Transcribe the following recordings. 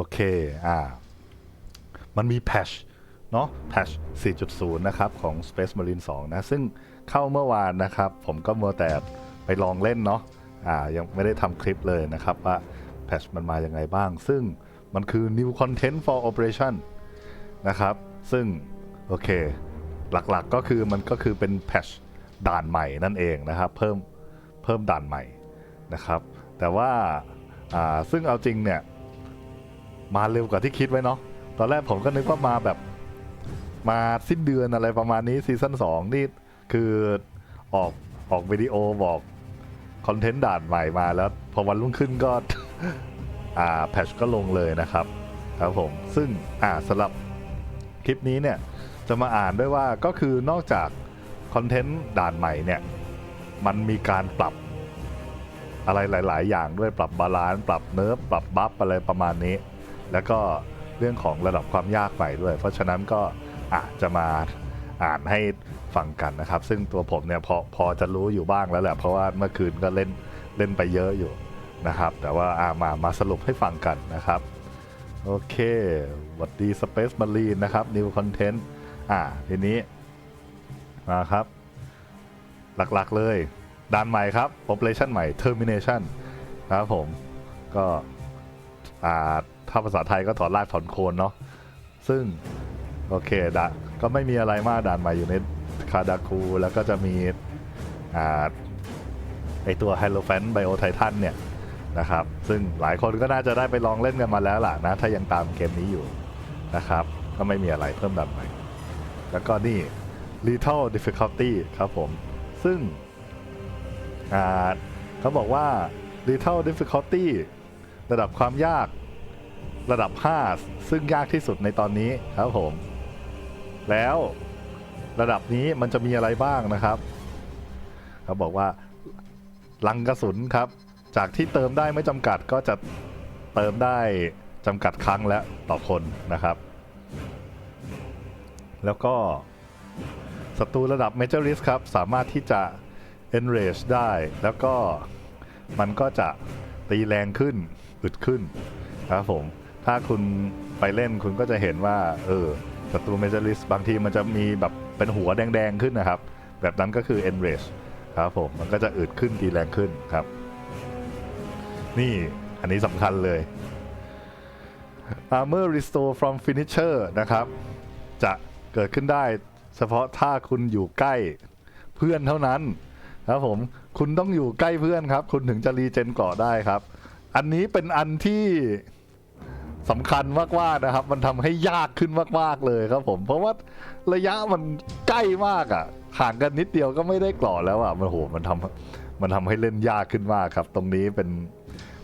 โอเค อ่า มันมีแพชเนาะแพช4.0 นะครับ ของ Space Marine 2 นะ ซึ่งเข้าเมื่อวานนะครับ ผมก็มัวแต่ไปลองเล่นเนาะอ่า ยังไม่ได้ทำคลิปเลยนะครับ ว่าแพชมันมายังไงบ้าง ซึ่งมันคือ new content for operation นะครับ ซึ่ง โอเค หลักๆก็คือมันก็คือเป็นแพชด่านใหม่นั่นเองนะครับ เพิ่ม เพิ่มด่านใหม่นะครับ แต่ว่า อ่า ซึ่งเอาจริงเนี่ย มาเร็วกว่าที่คิดไว้เนาะตอนแรกผมก็นึกว่ามาแบบมาสิ้นเดือนอะไรประมาณนี้ซีซั่น2นี่คือออกออกวิดีโอบอกคอนเทนต์ด่านใหม่มาแล้ว พอวันรุ่งขึ้นก็อ่าแพชก็ลงเลยนะครับครับผมซึ่งอ่าสำหรับคลิปนี้เนี่ยจะมาอ่านด้วยว่าก็คือนอกจากคอนเทนต์ด่านใหม่เนี่ยมันมีการปรับอะไรหลาย ๆ อย่างด้วยปรับบาลานซ์ปรับเนิร์ฟปรับบัฟอะไรประมาณนี้ แล้วก็เรื่องของระดับความยากใหม่ด้วย เพราะฉะนั้นก็อาจจะมาอ่านให้ฟังกันนะครับ ซึ่งตัวผมเนี่ยพอพอจะรู้อยู่บ้างแล้วแหละเพราะว่าเมื่อคืนก็เล่นเล่นไปเยอะอยู่นะครับ แต่ว่าอามามาสรุปให้ฟังกันนะครับ โอเคหวัดดี Space Marine นะครับ New Content อ่าทีนี้มาครับ หลักๆเลยด่านใหม่ครับ Population ใหม่ Termination ครับผมก็อ่า ถ้าภาษาไทยก็ถอนรากถอนโคนเนาะซึ่ง โอเคดะก็ไม่มีอะไรมากด่านใหม่อยู่ในคาดาคูแล้วก็จะมีอ่าไอตัว h e l o f a n Bio Titan เนี่ยนะครับ ซึ่งหลายคนก็น่าจะได้ไปลองเล่นกันมาแล้วล่ะนะ ถ้ายังตามเกมนี้อยู่นะครับ ก็ไม่มีอะไรเพิ่มดันใหม่ แล้วก็นี่ Lethal Difficulty ครับผม ซึ่งเขาบอกว่า Lethal Difficulty ระดับความยาก ระดับ 5 ซึ่งยากที่สุดในตอนนี้ครับผม แล้วระดับนี้มันจะมีอะไรบ้างนะครับเขาบอกว่าลังกระสุนครับ จากที่เติมได้ไม่จำกัดก็จะเติมได้จำกัดครั้งและต่อคนนะครับ แล้วก็ศัตรูระดับ Major Risk ครับ สามารถที่จะ enrage ได้ แล้วก็มันก็จะตีแรงขึ้นอึดขึ้นครับผม ถ้าคุณไปเล่นคุณก็จะเห็นว่า เออศัตรู Major Risk บางทีมันจะมีแบบเป็นหัวแดงๆขึ้นนะครับ แบบนั้นก็คือ enrage ครับผม มันก็จะอึดขึ้นตีแรงขึ้นครับ นี่อันนี้สำคัญเลย Armor Restore from Finisher นะครับ จะเกิดขึ้นได้เฉพาะถ้าคุณอยู่ใกล้เพื่อนเท่านั้นครับผม คุณต้องอยู่ใกล้เพื่อนครับ คุณถึงจะรีเจนเกราะได้ครับ อันนี้เป็นอันที่ สำคัญมากๆนะครับ มันทำให้ยากขึ้นมาก ๆ เลยครับผม เพราะว่าระยะมันใกล้มากอะ่ะห่างกันนิดเดียวก็ไม่ได้กราะแล้วอะ่ะมันโหมันทำมันทำให้เล่นยากขึ้นมากครับ ตรงนี้เป็น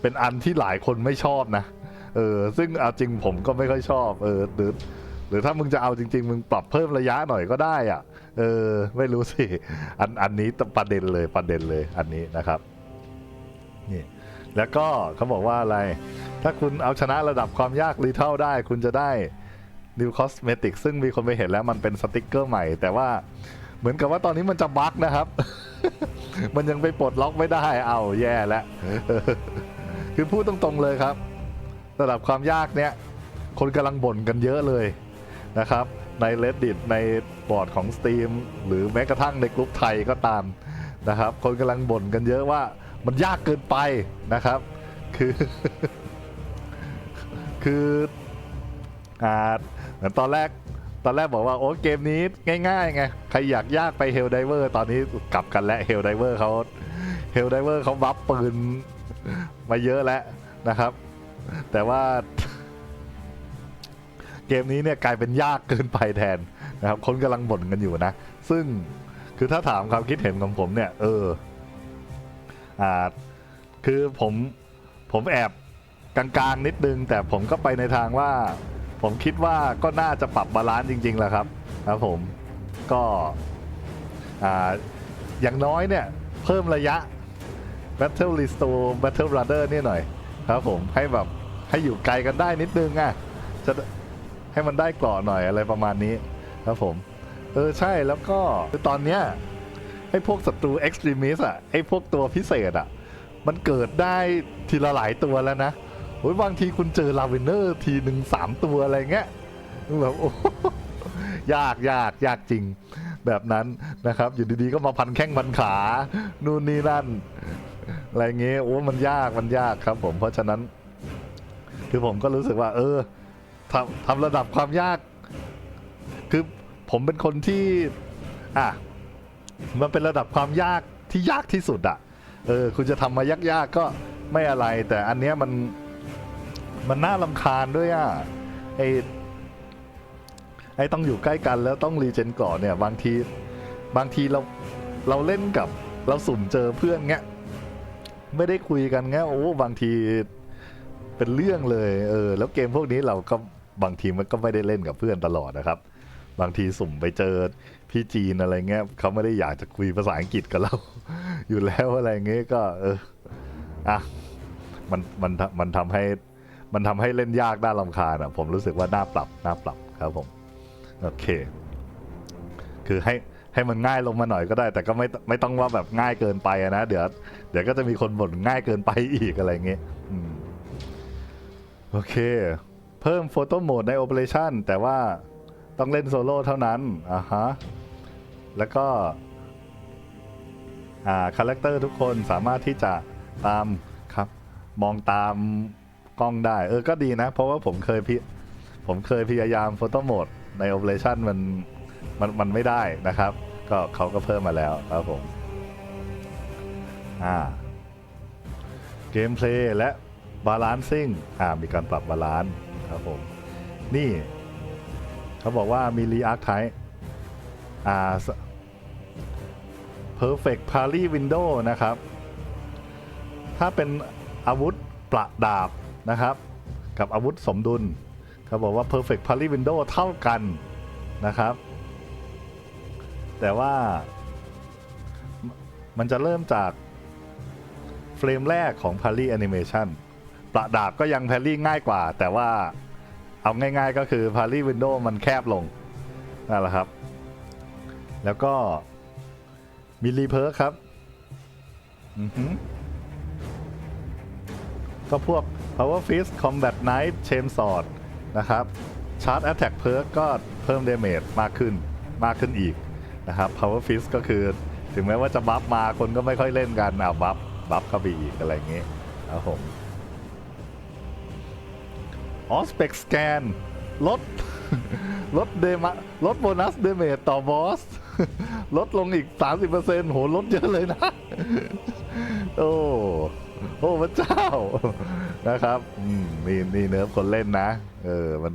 เป็นอันที่หลายคนไม่ชอบนะเออซึ่งเอาจริงผมก็ไม่ค่อยชอบเออหรือหรือถ้ามึงจะเอาจริง ๆ มึงปรับเพิ่มระยะหน่อยก็ได้อะ เออ ไม่รู้สิ อันอันนี้ประเด็นเลยประเด็นเลยอันนี้นะครับ นี่ แล้วก็เขาบอกว่าอะไร ถ้าคุณเอาชนะระดับความยากรีเท่าได้ คุณจะได้ New Cosmetic ซึ่งมีคนไปเห็นแล้วมันเป็นสติกเกอร์ใหม่ แต่ว่าเหมือนกับว่าตอนนี้มันจะบั๊กนะครับ มันยังไปปลดล็อกไม่ได้ เอาแย่แล้ว คือพูดตรงๆเลยครับ ระดับความยากเนี้ยคนกำลังบ่นกันเยอะเลยนะครับ ใน reddit ในบอร์ดของ Steam หรือแม้กระทั่งในกลุ่มไทยก็ตามนะครับ คนกำลังบ่นกันเยอะว่ามันยากเกินไปนะครับ คือ คืออ่าเหมือนตอนแรกตอนแรกบอกว่าโอ้เกมนี้ง่ายๆไงใครอยากยากไป Hell Diver ตอนนี้กลับกันแล้ว Hell Diver เขา Hell Diver เขาบัฟปืนมาเยอะแล้วนะครับ แต่ว่า เกมนี้เนี่ยกลายเป็นยากเกินไปแทนนะครับ คนกำลังบ่นกันอยู่นะ ซึ่งคือถ้าถามความคิดเห็นของผมเนี่ย เอออ่าคือผมผมแอบ กลางๆนิดนึง แต่ผมก็ไปในทางว่า ผมคิดว่าก็น่าจะปรับบาลานซ์จริงๆแหละครับครับผมก็ออย่างน้อยเนี่ย เพิ่มระยะ Battle Restore Battle Brother นี่หน่อย ครับผมให้แบบให้อยู่ไกลกันได้นิดนึงอะจะให้มันได้เกราะหน่อยอะไรประมาณนี้ครับผม เออใช่แล้วก็คือตอนเนี้ยไอ้พวกศัตรู Extremist อะไอ้พวกตัวพิเศษอะ มันเกิดได้ทีละหลายตัวแล้วนะ โอ้ยบางทีคุณเจอลาเวนเนอร์ทีหนึ่งสามตัวอะไรเงี้ยแบบโอ้โหยากยากยากจริง แบบนั้นนะครับ อยู่ดีๆก็มาพันแข้งพันขานู่นนี่นั่น อะไรเงี้ยโอ้มันยากมันยากครับ ผมเพราะฉะนั้น คือผมก็รู้สึกว่า เออทำทำระดับความยาก คือผมเป็นคนที่ อะมันเป็นระดับความยากที่ยากที่สุดอะเออ คุณจะทำมายากๆก็ไม่อะไร แต่อันเนี้ยมัน มันน่าลำคาญด้วยอะไอไอต้องอยู่ใกล้กันแล้วต้องรีเจนก่อนเนี่ย บางทีบางทีเราเราเล่นกับเราสุ่มเจอเพื่อนเงี้ยไม่ได้คุยกันเงี้ยโอ้บางทีเป็นเรื่องเลยเออแล้วเกมพวกนี้เราก็บางทีมันก็ไม่ได้เล่นกับเพื่อนตลอดนะครับ บางทีสุ่มไปเจอพี่จีนอะไรเงี้ยเขาไม่ได้อยากจะคุยภาษาอังกฤษกับเรา อยู่แล้วอะไรเงี้ยก็ เอออะมันมันมันทำให้ มันทำให้เล่นยากน่าลำคาญอะผมรู้สึกว่าน่าปรับน่าปรับครับผมโอเค คือให้ให้มันง่ายลงมาหน่อยก็ได้ แต่ก็ไม่ไม่ต้องว่าแบบง่ายเกินไปนะเดี๋ยวเดี๋ยวก็จะมีคนบ่นง่ายเกินไปอีกอะไรเงี้ยโอเค เพิ่มโฟโต้โหมดใน Operation แต่ว่าต้องเล่นโซโล่เท่านั้นอ่าฮะแล้วก็อ่าคาแรคเตอร์ทุกคนสามารถที่จะตามครับ มองตาม กล้องได้ เออก็ดีนะ เพราะว่าผมเคยพิผมเคยพยายามโฟโต้โหมดใน Operation มันมันมันไม่ได้นะครับ ก็เขาก็เพิ่มมาแล้วครับผมอ่าเกมเพลย์และบาลานซิ่งอ่ามีการปรับบาลานซ์ครับผม นี่เขาบอกว่ามีรีอาร์คไทอ่า perfect parry window นะครับ ถ้าเป็นอาวุธประดาบ นะครับ กับอาวุธสมดุลเขาบอกว่า perfect parry window เท่ากันนะครับ แต่ว่ามันจะเริ่มจากเฟรมแรกของ parry animation ประดาบก็ยัง parry ง่ายกว่า แต่ว่าเอาง่ายๆก็คือ parry window มันแคบลงนั่นแหละครับ แล้วก็มีรีเพิร์ครับ อือหือ ก็พวก power fist combat knife chain sword นะครับ charge attack perk ก็เพิ่ม damage มากขึ้นมากขึ้นอีกนะครับ power fist ก็คือถึงแม้ว่าจะบัฟมาคนก็ไม่ค่อยเล่นกันอะบัฟบัฟเข้าไปอีกอะไรอย่างเงี้ยครับผมออสเปกสแกนลดลดเดมะลดโบนัสเดเมจต่อบอส ลดลงอีก 30%โหลดเยอะเลยนะ โอ้ โอ้พระเจ้านะครับมนี่นี่เนิร์ฟคนเล่นนะ เออมัน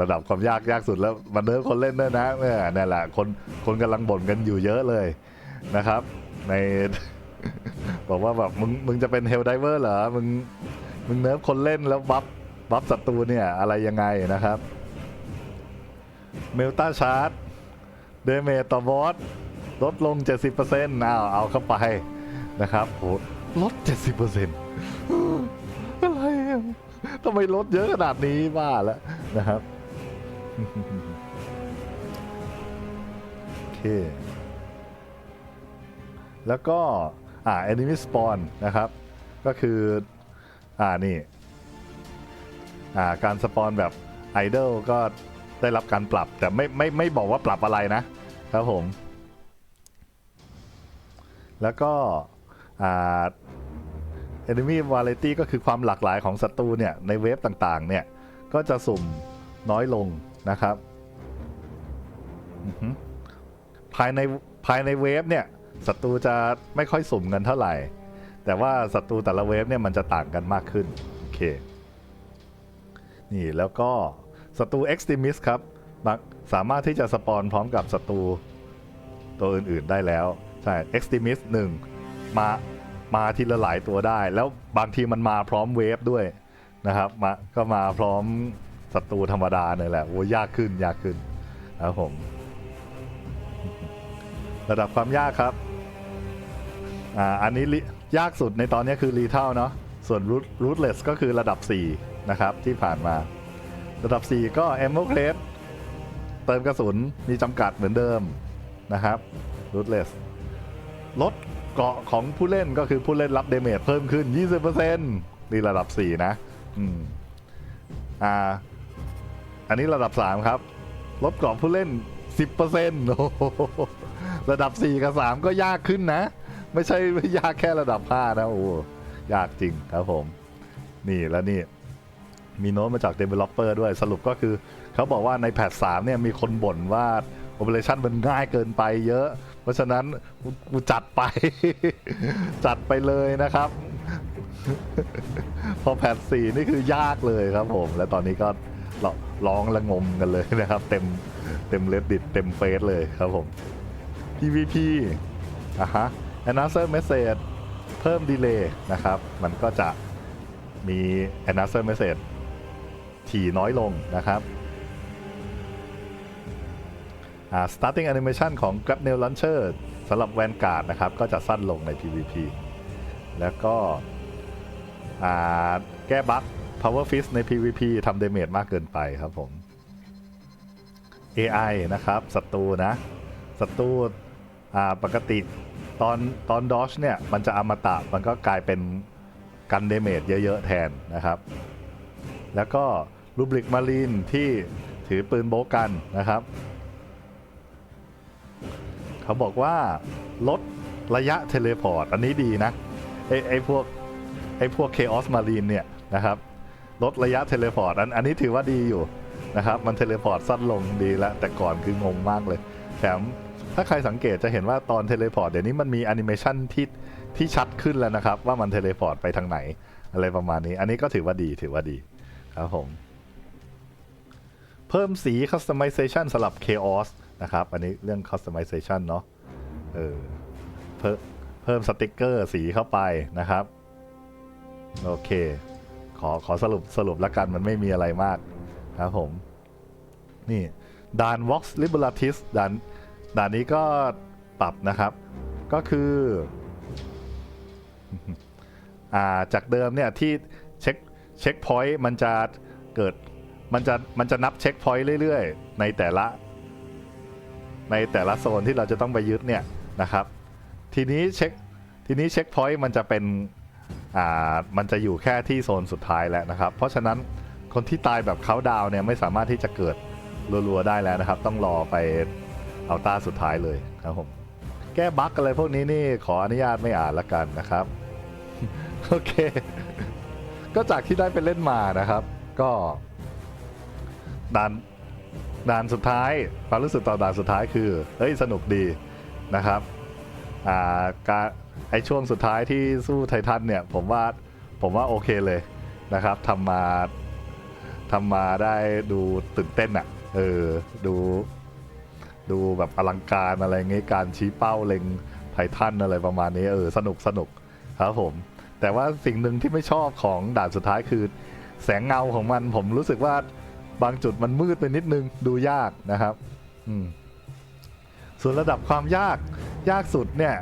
ระดับความยากยากสุดแล้วมันเนิร์ฟคนเล่นด้วยนะเนี่ยนั่แหละคนคนกำลังบ่นกันอยู่เยอะเลยนะครับ ในบอกว่าแบบมึงมึงจะเป็นเฮลไดเวอร์เหรอมึงมึงเนิร์ฟคนเล่นแล้วบัฟบัฟศัตรูเนี่ยอะไรยังไงนะครับเมลตาชาร์จเดเมต่อบอสลดลง 70%อ้าวเอาเข้าไปนะครับโห ลด 70%อะไรอะทำไมลดเยอะขนาดนี้บ้าแล้วนะครับ โอเค แล้วก็ อ่า enemy spawn นะครับ ก็คือ อ่า นี่ อ่า การสปอนแบบไอดอลก็ได้รับการปรับ แต่ไม่ไม่ไม่บอกว่าปรับอะไรนะครับผม แล้วก็อ่า enemy variety ก็คือความหลากหลายของศัตรูเนี่ยในเวฟต่างๆ เนี่ยก็จะสุ่มน้อยลงนะครับ ภายในภายในเวฟเนี่ยศัตรูจะไม่ค่อยสุ่มกันเท่าไหร่ แต่ว่าศัตรูแต่ละเวฟเนี่ยมันจะต่างกันมากขึ้น โอเค นี่แล้วก็ศัตรู extremist ครับสามารถที่จะสปอนพร้อมกับศัตรูตัวอื่นๆได้แล้ว ใช่ extremist หนึ่งมา มาทีละหลายตัวได้ แล้วบางทีมันมาพร้อมเวฟด้วยนะครับมาก็มาพร้อมศัตรูธรรมดาเนี่ยแหละโอ้ยากขึ้นยากขึ้นครับผม ระดับความยากครับอ่าอันนี้ลิยากสุดในตอนนี้คือรีเท่าเนาะส่วน root rootless ก็คือระดับ 4 นะครับที่ผ่านมา ระดับ 4 ก็ ammo crate เติมกระสุนมีจำกัดเหมือนเดิมนะครับ rootless ล ลดเกาะของผู้เล่นก็คือผู้เล่นรับเดเมจเพิ่มขึ้น 20%นี่ระดับ 4 นะอืมอ่าอันนี้ระดับสามครับ ลดเกรอบผู้เล่นสิบเปอร์เซ็นต์โอ้ระดับสี่กับสามก็ยากขึ้นนะ ไม่ใช่ไม่ยากแค่ระดับห้านะโอ้ยากจริงครับผม นี่แล้วนี่ มีโน้ตมาจาก Developer ด้วยสรุปก็คือ เขาบอกว่าในแพท3เนี่ยมีคนบ่นว่า Operation มันง่ายเกินไปเยอะ เพราะฉะนั้นกูจัดไป จัดไปเลยนะครับ พอแพท4นี่คือยากเลยครับผม และตอนนี้ก็ร้องระงมกันเลยนะครับ เต็มเต็มเลดดิตเต็มเฟซเลยครับผม PVP อะฮะ Announcer Message เพิ่มดีเลย์นะครับ มันก็จะมี Announcer Message ถี่น้อยลงนะครับ starting animation ของ Grab Nail Launcher สำหรับ Vanguard นะครับ ก็จะสั้นลงใน PVP แล้วก็อ่าแก้บั๊ก Power Fist ใน PVP ทำ damage มากเกินไปครับผม AI นะครับศัตรูนะศัตรูอ่าปกติตอนตอนดอชเนี่ย มันจะอมตะมันก็กลายเป็นกันเดเมจเยอะ ๆ แทนนะครับ แล้วก็รูบริกมารีนที่ถือปืนโบกันนะครับ เขาบอกว่าลดระยะเทเลพอร์ต อันนี้ดีนะไอไอพวกไอพวกเคออสมารีนเนี่ยนะครับลดระยะเทเลพอร์ตอันอันนี้ถือว่าดีอยู่นะครับ มันเทเลพอร์ตสั้นลงดีแล้ว แต่ก่อนคืองงมากเลย แถมถ้าใครสังเกตจะเห็นว่าตอนเทเลพอร์ตเดี๋ยวนี้มันมีแอนิเมชันที่ที่ชัดขึ้นแล้วนะครับ ว่ามันเทเลพอร์ตไปทางไหน อะไรประมาณนี้ อันนี้ก็ถือว่าดีถือว่าดีครับผม เพิ่มสี customization สำหรับ chaos นะครับ อันนี้เรื่อง customization เนาะเออเพิ่มเพิ่มสติกเกอร์สีเข้าไปนะครับ โอเค ขอขอสรุปสรุปแล้วกันมันไม่มีอะไรมากครับผม นี่ด่าน Vox Liberatis ด่านด่านนี้ก็ปรับนะครับ ก็คือ อ่า จากเดิมเนี่ยที่เช็คเช็คพอยต์มันจะเกิดมันจะมันจะนับเช็คพอยต์เรื่อยๆ ในแต่ละ ในแต่ละโซนที่เราจะต้องไปยึดเนี่ยนะครับ ทีนี้เช็คทีนี้เช็คพอยต์มันจะเป็นอ่ามันจะอยู่แค่ที่โซนสุดท้ายแล้วนะครับ เพราะฉะนั้นคนที่ตายแบบเขาดาวเนี่ยไม่สามารถที่จะเกิดรัวๆได้แล้วนะครับ ต้องรอไปเอาตาสุดท้ายเลยครับผมแก้บั๊กอะไรพวกนี้นี่ขออนุญาตไม่อ่านละกันนะครับโอเค ก็จากที่ได้ไปเล่นมานะครับ ก็ด่าน ด่านสุดท้ายความรู้สึกต่อด่านสุดท้ายคือเฮ้ยสนุกดีนะครับอ่าการไอช่วงสุดท้ายที่สู้ไททันเนี่ยผมว่าผมว่าโอเคเลยนะครับทำมาทำมาได้ดูตื่นเต้นอะ่ะเออดูดูแบบอลังการอะไรเงี้ยการชี้เป้าเล็งไททันอะไรประมาณนี้เออสนุกสนุกครับผม แต่ว่าสิ่งหนึ่งที่ไม่ชอบของด่านสุดท้ายคือ แสงเงาของมันผมรู้สึกว่า บางจุดมันมืดไปนิดนึงดูยากนะครับส่วนระดับความยากยากสุดเนี่ย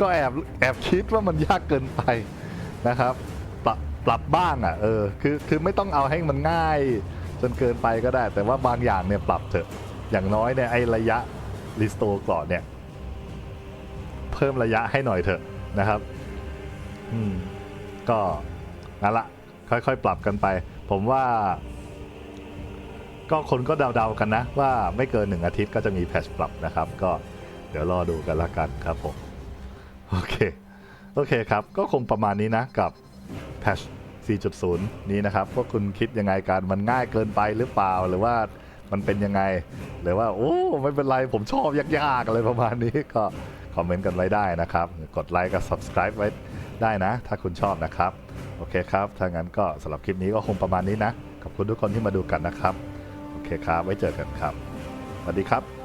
ก็แอบแอบคิดว่ามันยากเกินไปนะครับ ปรับปรับบ้างอะเออคือคือไม่ต้องเอาให้มันง่าย จนเกินไปก็ได้ แต่ว่าบางอย่างเนี่ยปรับเถอะอย่างน้อยเนี่ยไอระยะรีสโตร์ก่อนเนี่ย เพิ่มระยะให้หน่อยเถอะนะครับ อืม ก็นั่นละ ค่อยๆ ปรับกันไป ผมว่า ก็คนก็เดาๆกันนะ ว่าไม่เกินหนึ่งอาทิตย์ก็จะมีแพทชปรับนะครับ ก็เดี๋ยวรอดูกันละกันครับผม โอเค โอเคครับ ก็คงประมาณนี้นะกับแพทช4.0 นี้นะครับพวกคุณคิดยังไงกันมันง่ายเกินไปหรือเปล่าหรือว่ามันเป็นยังไง หรือว่า โอ้ไม่เป็นไรผมชอบยากๆอะไรประมาณนี้ก็คอมเมนต์กันไว้ได้นะครับ กดไลค์กับ subscribe ไว้ ได้นะ ถ้าคุณชอบนะครับ โอเคครับ ถ้างั้นก็สำหรับคลิปนี้ก็คงประมาณนี้นะ ขอบคุณทุกคนที่มาดูกันนะครับ โอเคครับ ไว้เจอกันครับ สวัสดีครับ